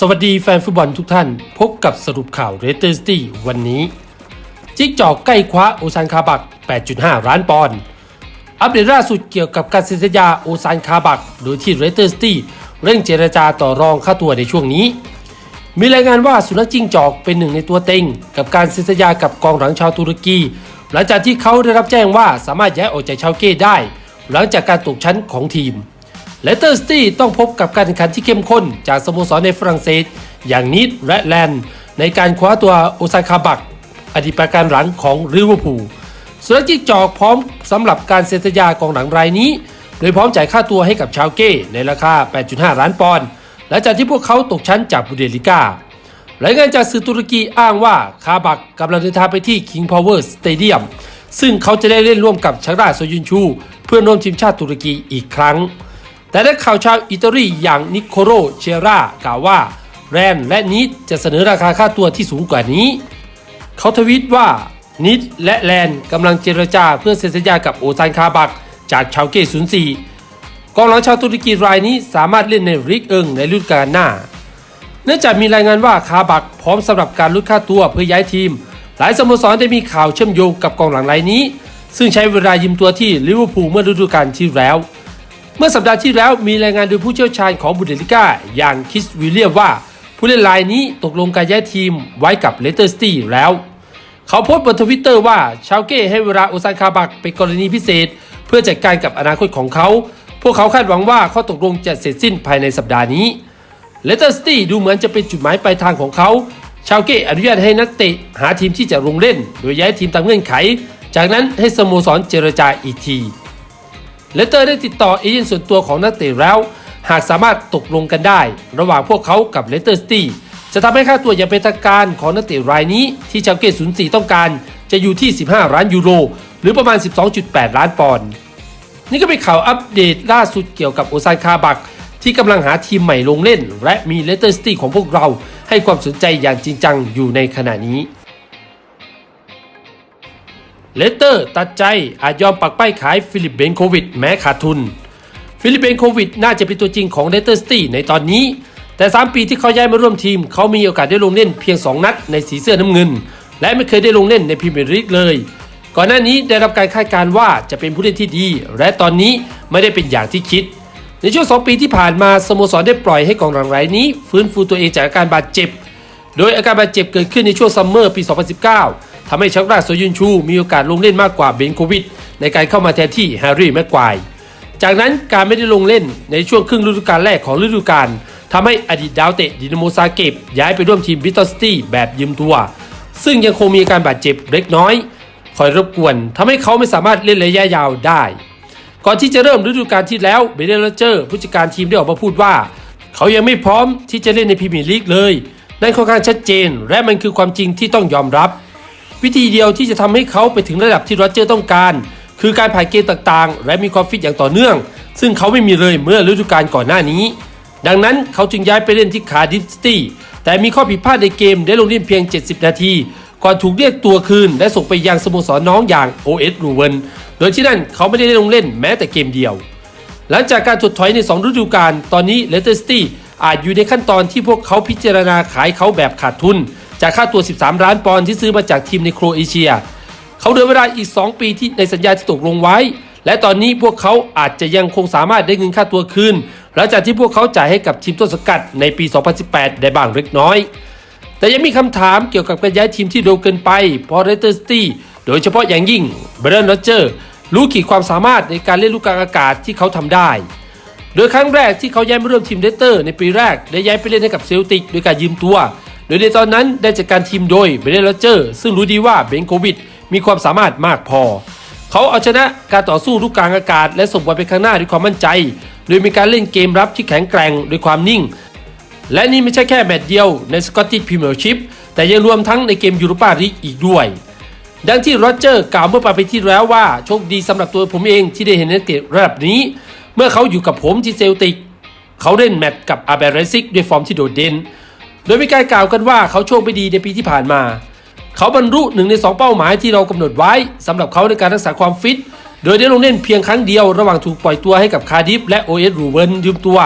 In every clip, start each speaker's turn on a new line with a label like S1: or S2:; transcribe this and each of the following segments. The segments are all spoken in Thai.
S1: สวัสดีแฟนฟุตบอลทุกท่าน พบกับสรุปข่าวเรเตอร์สตี้วันนี้ จิ๊กจอกใกล้คว้าโอซานคาบัก 8.5 ล้านปอนด์อัปเดตล่าสุดเกี่ยวกับการเซ็นสัญญาโอซานคาบัก โดยที่เรเตอร์สตี้เร่งเจรจาต่อรองค่าตัวในช่วงนี้ มีรายงานว่าสุนัขจิ้งจอกเป็นหนึ่งในตัวเต็ง กับการเซ็นสัญญากับกองหลังชาวตุรกี หลังจากที่เขาได้รับแจ้งว่าสามารถย้ายออกจากชาวเก้ได้ หลังจากการตกชั้นของทีม เลสเตอร์สตี้ต้องพบกับการแข่งขันที่เข้มข้น จากสโมสรในฝรั่งเศส อย่างนิดและแลนด์ในการคว้าตัวโอซาคาบัก อดีตประการหลังของลิเวอร์พูลสุนัขจิ้งจอกพร้อมสำหรับการเซ็นสัญญากองหลังรายนี้ โดยพร้อมจ่ายค่าตัวให้กับชาวเก้ในราคา 8.5 ล้านปอนด์หลังจากที่พวกเขาตกชั้นจากบูเดลิก้ารายงานจากสื่อตุรกีอ้างว่าคาบักกำลังเดินทางไปที่ King Power Stadium ซึ่งเขาจะได้เล่นร่วมกับชักราโซยุนชู เพื่อนร่วมทีมชาติตุรกีอีกครั้ง แต่นักข่าวชาวอิตาลีอย่างนิโคโรเชรากล่าวว่า แรนและนิดจะเสนอราคาค่าตัวที่สูงกว่านี้ เขาทวีตว่านิดและแลนกำลังเจรจาเพื่อเซ็นสัญญากับโอซานคาบัก จากชาวเก้04กองหลังชาวตุรกีรายนี้สามารถเล่นในริกเอิงในฤดูกาลหน้า เนื่องจากมีรายงานว่าคาบักพร้อมสำหรับการลดค่าตัวเพื่อย้ายทีม หลายสโมสรได้มีข่าวเชื่อมโยงกับกองหลังรายนี้ ซึ่งใช้เวลายืมตัวที่ลิเวอร์พูลเมื่อฤดูกาลที่แล้ว เมื่อสัปดาห์ที่แล้วมีรายงานโดยผู้เชี่ยวชาญของบุนเดลิก้าอย่างคิสวิลเลียมว่า ผู้เล่นรายนี้ตกลงการย้ายทีมไว้กับเลสเตอร์สตี้แล้ว เขาโพสต์บนทวิตเตอร์ว่าชาวเก้ให้เวลาโอซานคาบักเป็นกรณีพิเศษ เพื่อจัดการกับอนาคตของเขา พวกเขาคาดหวังว่าข้อตกลงจะเสร็จสิ้นภายในสัปดาห์นี้เลสเตอร์สตี้ดูเหมือนจะเป็นจุดหมายปลายทางของเขา ชาวเก้อนุญาตให้นักเตะหาทีมที่จะลงเล่น โดยย้ายทีมตามเงื่อนไข จากนั้นให้สโมสรเจรจาอีกที เลสเตอร์ได้ติดต่อเอเย่นส่วนตัวของนักเตะแล้ว หากสามารถตกลงกันได้ ระหว่างพวกเขากับเลสเตอร์สตี้จะทำให้ค่าตัวอย่างเป็นทางการของนักเตะรายนี้ที่ชาวเก้04 ต้องการ จะอยู่ที่ 15 ล้านยูโร หรือประมาณ 12.8 ล้านปอนด์นี่ก็เป็นข่าวอัปเดตล่าสุดเกี่ยวกับโอซานคาบัก ที่กำลังหาทีมใหม่ลงเล่น และมีเลสเตอร์สตี้ของพวกเราให้ความสนใจอย่างจริงจังอยู่ในขณะนี้ เลสเตอร์ตัดใจอาจยอมปักป้ายขายฟิลิปเบนโควิดแม้ขาดทุน ฟิลิปเบนโควิดน่าจะเป็นตัวจริงของเลสเตอร์สตี้ในตอนนี้ แต่ 3 ปีที่เขาย้ายมาร่วมทีม เขามีโอกาสได้ลงเล่นเพียง 2 นัดในสีเสื้อน้ำเงิน และไม่เคยได้ลงเล่นในพรีเมียร์ลีกเลย ก่อนหน้านี้ได้รับการคาดการณ์ว่าจะเป็นผู้เล่นที่ดี และตอนนี้ไม่ได้เป็นอย่างที่คิด ในช่วง 2 ปีที่ผ่านมาสโมสรได้ปล่อยให้กองหลังรายนี้ ฟื้นฟูตัวเองจากอาการบาดเจ็บ โดยอาการบาดเจ็บเกิดขึ้นในช่วงซัมเมอร์ปี 2019 ทำให้ชักราโซยุนชู มีโอกาสลงเล่นมากกว่าเบนโควิด ในการเข้ามาแทนที่แฮร์รี่แม็กควายจากนั้นการไม่ได้ลงเล่นในช่วงครึ่งฤดูกาลแรกของฤดูกาลทำให้อดีตดาวเตะดินาโมซาเกบย้ายไปร่วมทีมบิตตอสตี้แบบยืมตัว ซึ่งยังคงมีอาการบาดเจ็บเล็กน้อย คอยรบกวนทำให้เขาไม่สามารถเล่นระยะยาวได้ ก่อนที่จะเริ่มฤดูกาลที่แล้วเบเดลเจอร์ผู้จัดการทีมได้ออกมาพูดว่า เขายังไม่พร้อมที่จะเล่นในพรีเมียร์ลีกเลยนั่นค่อนข้างชัดเจน และมันคือความจริงที่ต้องยอมรับ วิธีเดียวที่จะทำให้เขาไปถึงระดับที่โรเจอร์ต้องการ คือการผ่านเกมต่างๆ และมีความฟิตอย่างต่อเนื่อง ซึ่งเขาไม่มีเลยเมื่อฤดูกาลก่อนหน้านี้ ดังนั้นเขาจึงย้ายไปเล่นที่คาร์ดิฟสตี้แต่มีข้อผิดพลาดในเกมได้ลงเล่นเพียง 70 นาที ก่อนถูกเรียกตัวคืน และส่งไปยังสโมสรน้องอย่าง OS รูเวนโดยที่นั่นเขาไม่ได้ลงเล่นแม้แต่เกมเดียว หลังจากการถดถอยใน 2 ฤดูกาลตอนนี้เลสเตอร์สตี้อาจอยู่ในขั้นตอนที่พวกเขาพิจารณาขายเขาแบบขาดทุน จากค่าตัว 13 ล้านปอนด์ที่ซื้อมาจากทีมในโครเอเชีย เขาเหลือเวลาอีก 2 ปีที่ในสัญญาที่ตกลงไว้ และตอนนี้พวกเขาอาจจะยังคงสามารถได้เงินค่าตัวคืนหลังจากที่พวกเขาจ่ายให้กับทีมต้นสังกัดในปี 2018 ได้บ้างเล็กน้อย แต่ยังมีคำถามเกี่ยวกับการย้ายทีมที่เร็วเกินไปพราะเรสเตอร์สตี้โดยเฉพาะอย่างยิ่งเบรนโรเจอร์รู้ขีดความสามารถในการเล่นลูกกลางอากาศที่เขาทำได้โดยครั้งแรกที่เขาย้ายมาร่วมทีมเรสเตอร์ในปีแรกได้ย้ายไปเล่นให้กับเซลติกโดยการยืมตัว โดยในตอนนั้นได้จัดการทีมโดยเบรนโรเจอร์ ซึ่งรู้ดีว่าเบนโควิด มีความสามารถมากพอ เขาเอาชนะการต่อสู้ลูกกลางอากาศ และส่งบอลไปข้างหน้าด้วยความมั่นใจ โดยมีการเล่นเกมรับที่แข็งแกร่งด้วยความนิ่ง และนี่ไม่ใช่แค่แมตช์เดียวในสกอตติชพรีเมียร์ชิพแต่ยังรวมทั้งในเกมยูโรปาลีกอีกด้วย ดังที่โรเจอร์กล่าวเมื่อปลายปีที่แล้วว่าโชคดีสำหรับตัวผมเองที่ได้เห็นนักเตะระดับนี้ เมื่อเขาอยู่กับผมที่เซลติก เขาเล่นแมตช์กับอาเบรซิกด้วยฟอร์มที่โดดเด่น โดยมีการกล่าวกันว่าเขาโชคไม่ดีในปีที่ผ่านมา เขาบรรลุหนึ่งในสองเป้าหมายที่เรากำหนดไว้สำหรับเขาในการรักษาความฟิต โดยได้ลงเล่นเพียงครั้งเดียวระหว่างถูกปล่อยตัวให้กับคาร์ดิฟและโอเอสรูเวนยืมตัว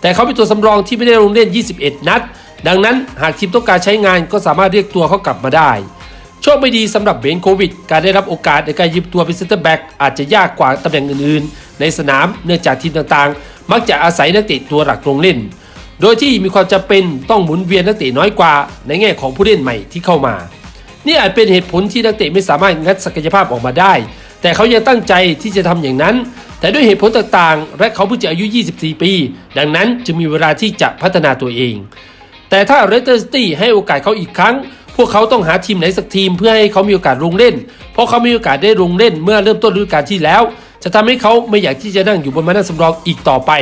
S1: แต่เขาเป็นตัวสำรองที่ไม่ได้ลงเล่น 21 นัด ดังนั้นหากทีมต้องการใช้งานก็สามารถเรียกตัวเขากลับมาได้โชคไม่ดีสำหรับเบนโควิด การได้รับโอกาสในการยืมตัวเป็นเซนเตอร์แบ็กอาจจะยากกว่าตำแหน่งอื่นๆ ในสนามเนื่องจากทีมต่างๆ มักจะอาศัยนักเตะตัวหลักลงเล่น โดยที่มีความจำเป็นต้องหมุนเวียนนักเตะน้อยกว่า ในแง่ของผู้เล่นใหม่ที่เข้ามา นี่อาจเป็นเหตุผลที่นักเตะไม่สามารถงัดศักยภาพออกมาได้ แต่เขายังตั้งใจที่จะทำอย่างนั้น แต่ด้วยเหตุผลต่างๆ และเขาเพิ่งจะอายุ 24 ปี ดังนั้นจึงมีเวลาที่จะพัฒนาตัวเอง แต่ถ้าเรเตอร์สตี้ให้โอกาสเขาอีกครั้ง พวกเขาต้องหาทีมไหนสักทีมเพื่อให้เขามีโอกาสลงเล่น เพราะเขามีโอกาสได้ลงเล่นเมื่อเริ่มต้นฤดูกาลที่แล้ว จะทำให้เขาไม่อยากที่จะนั่งอยู่บนมานั่งสำรองอีกต่อไป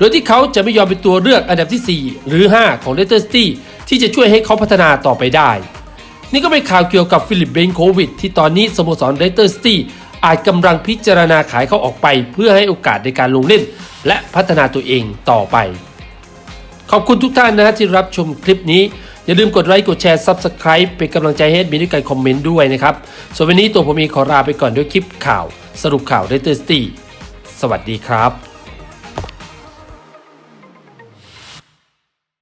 S1: โดยที่เขาจะไม่ยอมเป็นตัวเลือกอันดับที่ 4 หรือ 5 ของเลเตอร์สตี้ที่จะช่วยให้เขาพัฒนาต่อไปได้ นี่ก็เป็นข่าวเกี่ยวกับฟิลิปเบนโควิดที่ตอนนี้สโมสรเรเตอร์สตี้อาจกำลังพิจารณาขายเขาออกไป เพื่อให้โอกาสในการลงเล่น และพัฒนาตัวเองต่อไป ขอบคุณทุกท่านนะที่รับชมคลิปนี้อย่าลืมกดไลค์กดแชร์ Subscribe เป็นกำลังใจให้มีด้วยการคอมเมนต์ด้วยนะครับ ส่วนวันนี้ตัวผมเองขอลาไปก่อนด้วยคลิปข่าว สรุปข่าวเรเตอร์สตีสวัสดีครับ